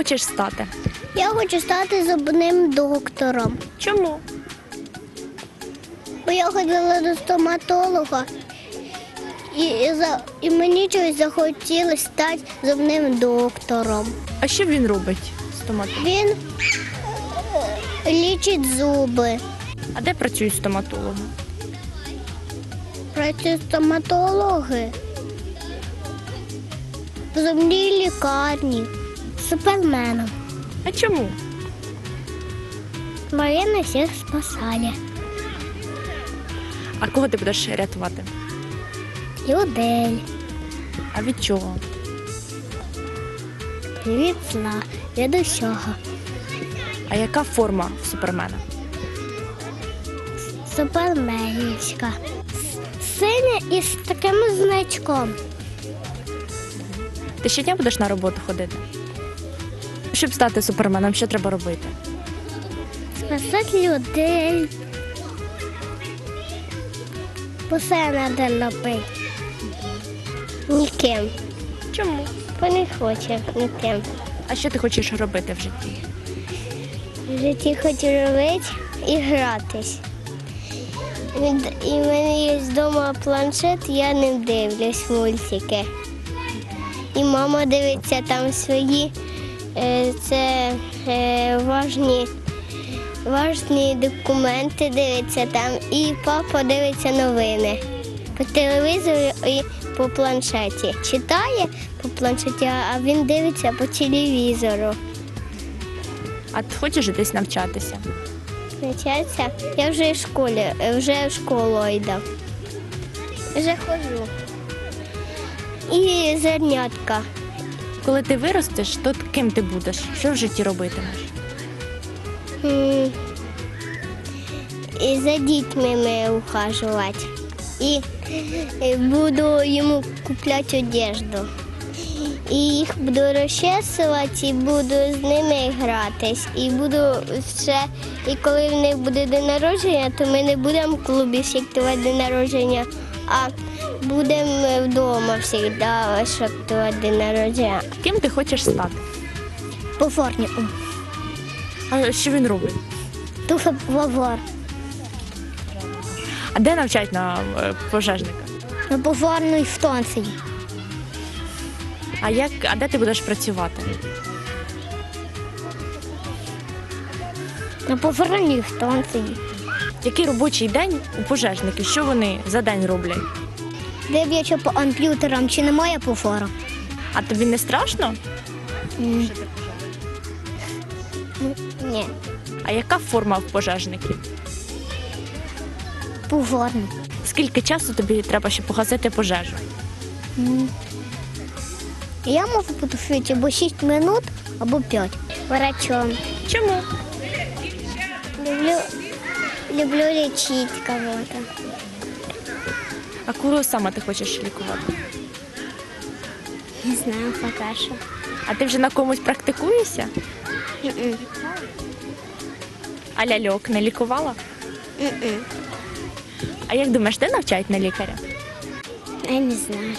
хочеш стати? Я хочу стати зубним доктором. Чому? Бо я ходила до стоматолога, і, і, за, і мені чогось захотілося стати зубним доктором. А що він робить? Стоматолог? Він е, лічить зуби. А де працюють стоматологи? Працюють стоматологи в зубній лікарні. Суперменом. А чому? Марина всіх спасає. А кого ти будеш рятувати? Людей. А від чого? Від зла, від усього. А яка форма в супермена? Суперменівська. Синя із таким значком. Ти щодня будеш на роботу ходити? Щоб стати суперменом, що треба робити? Спасати людей. Усе треба робити. Ніким. Чому? Бо не хоче ніким. А що ти хочеш робити в житті? В житті хочу робити і гратись. І в мене є вдома планшет, я ним дивлюсь мультики. І мама дивиться там свої це е, важні, важні документи дивиться там, і папа дивиться новини по телевізору і по планшеті. Читає по планшеті, а він дивиться по телевізору. А ти хочеш десь навчатися? Навчатися? Я вже в школі, вже в школу йду. Вже ходжу. І зернятка. Коли ти виростеш, то ким ти будеш? Що в житті робитимеш? І за дітьми ми ухажувати. І е, буду йому купляти одежду. І їх буду розчесувати, і буду з ними гратись. І буду ще, і коли в них буде день народження, то ми не будемо в клубі святкувати день народження, а будемо вдома завжди святкувати день народження. Ким ти хочеш стати? По форміку. А що він робить? Дуже повар. А де навчать на е, пожежника? На поварній станції. А як, а де ти будеш працювати? На поварній станції. Який робочий день у пожежників? Що вони за день роблять? Дивлячись по комп'ютерам, чи немає повара. А тобі не страшно? Ні. А яка форма в пожежників? Поварний. Скільки часу тобі треба, щоб погасити пожежу? Я можу світі або 6 минут, або 5. Врачом. Чому? Люблю, люблю лечить кого-то. А кого саме ти хочеш лікувати? Не знаю пока що. А ти вже на комусь практикуєшся? М-м. А ляльок не лікувала? М-м. А як думаєш, де навчають на лікаря? Я не знаю.